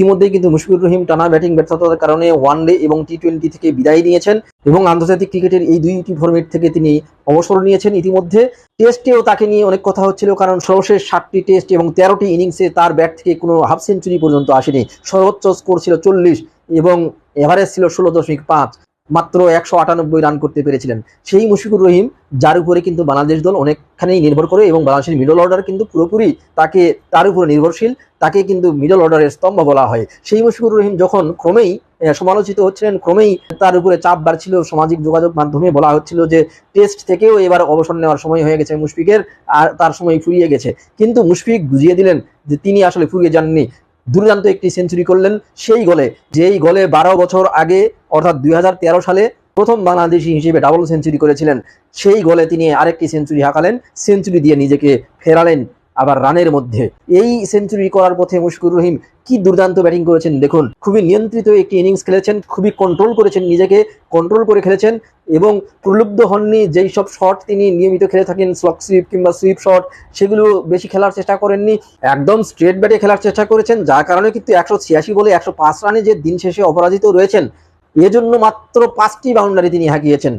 ইতিমধ্যেই কিন্তু মুশফিকুর রহিম টানা ব্যাটিং ব্যর্থতার কারণে ওয়ান ডে এবং টি টোয়েন্টি থেকে বিদায় নিয়েছেন এবং আন্তর্জাতিক ক্রিকেটের এই দুইটি ফর্মেট থেকে তিনি অবসর নিয়েছেন ইতিমধ্যে। টেস্টেও তাকে নিয়ে অনেক কথা হচ্ছিল, কারণ সর্বশেষ সাতটি টেস্ট এবং তেরোটি ইনিংসে তার ব্যাট থেকে কোনো হাফ সেঞ্চুরি পর্যন্ত আসেনি। সর্বোচ্চ স্কোর ছিল চল্লিশ এবং এভারেজ ছিল ষোলো দশমিক পাঁচ। মাত্র একশো আটানব্বই রান করতে পেরেছিলেন। সেই মুশফিকুর রহিম, যার উপরে কিন্তু বাংলাদেশ দল অনেকখানি নির্ভর করে এবং বাংলাদেশের মিডল অর্ডার কিন্তু পুরোপুরি তাকে, তার উপরে নির্ভরশীল, তাকে কিন্তু মিডল অর্ডারের স্তম্ভ বলা হয়। সেই মুশফিকুর রহিম যখন ক্রমেই সমালোচিত হচ্ছিলেন, ক্রমেই তার উপরে চাপ বাড়ছিল, সামাজিক যোগাযোগ মাধ্যমে বলা হচ্ছিল যে টেস্ট থেকেও এবার অবসর নেওয়ার সময় হয়ে গেছে মুশফিকের, আর তার সময় ফুরিয়ে গেছে। কিন্তু মুশফিক বুঝিয়ে দিলেন যে, তিনি আসলে ফুরিয়ে যাননি। দুর্দান্ত একটি সেঞ্চুরি করলেন। সেই গলে, যেই গলে বারো বছর আগে, অর্থাৎ দুই হাজার তেরো সালে প্রথম বাংলাদেশি হিসেবে ডাবল সেঞ্চুরি করেছিলেন, সেই গলে তিনি আরেকটি সেঞ্চুরি হাঁকালেন সেঞ্চুরি দিয়ে নিজেকে ফেরালেন। আবার রানের মধ্যে। এই সেঞ্চুরি করার পথে মুশকুর রহিম কি দুর্দান্ত ব্যাটিং করেছেন দেখুন। খুবই নিয়ন্ত্রিত একটি ইনিংস খেলেছেন, খুবই কন্ট্রোল করেছেন নিজেকে কন্ট্রোল করে খেলেছেন এবং প্রলুব্ধ হননি যেই সব শট তিনি নিয়মিত খেলে থাকেন স্লক সুইপ কিংবা সুইপ শট সেগুলো বেশি খেলার চেষ্টা করেননি। একদম স্ট্রেট ব্যাটে খেলার চেষ্টা করেছেন, যার কারণে কিন্তু একশো ছিয়াশি বলে একশো পাঁচ রানে যে দিন শেষে অপরাজিত রয়েছেন, এজন্য মাত্র পাঁচটি বাউন্ডারি তিনি হাঁকিয়েছেন।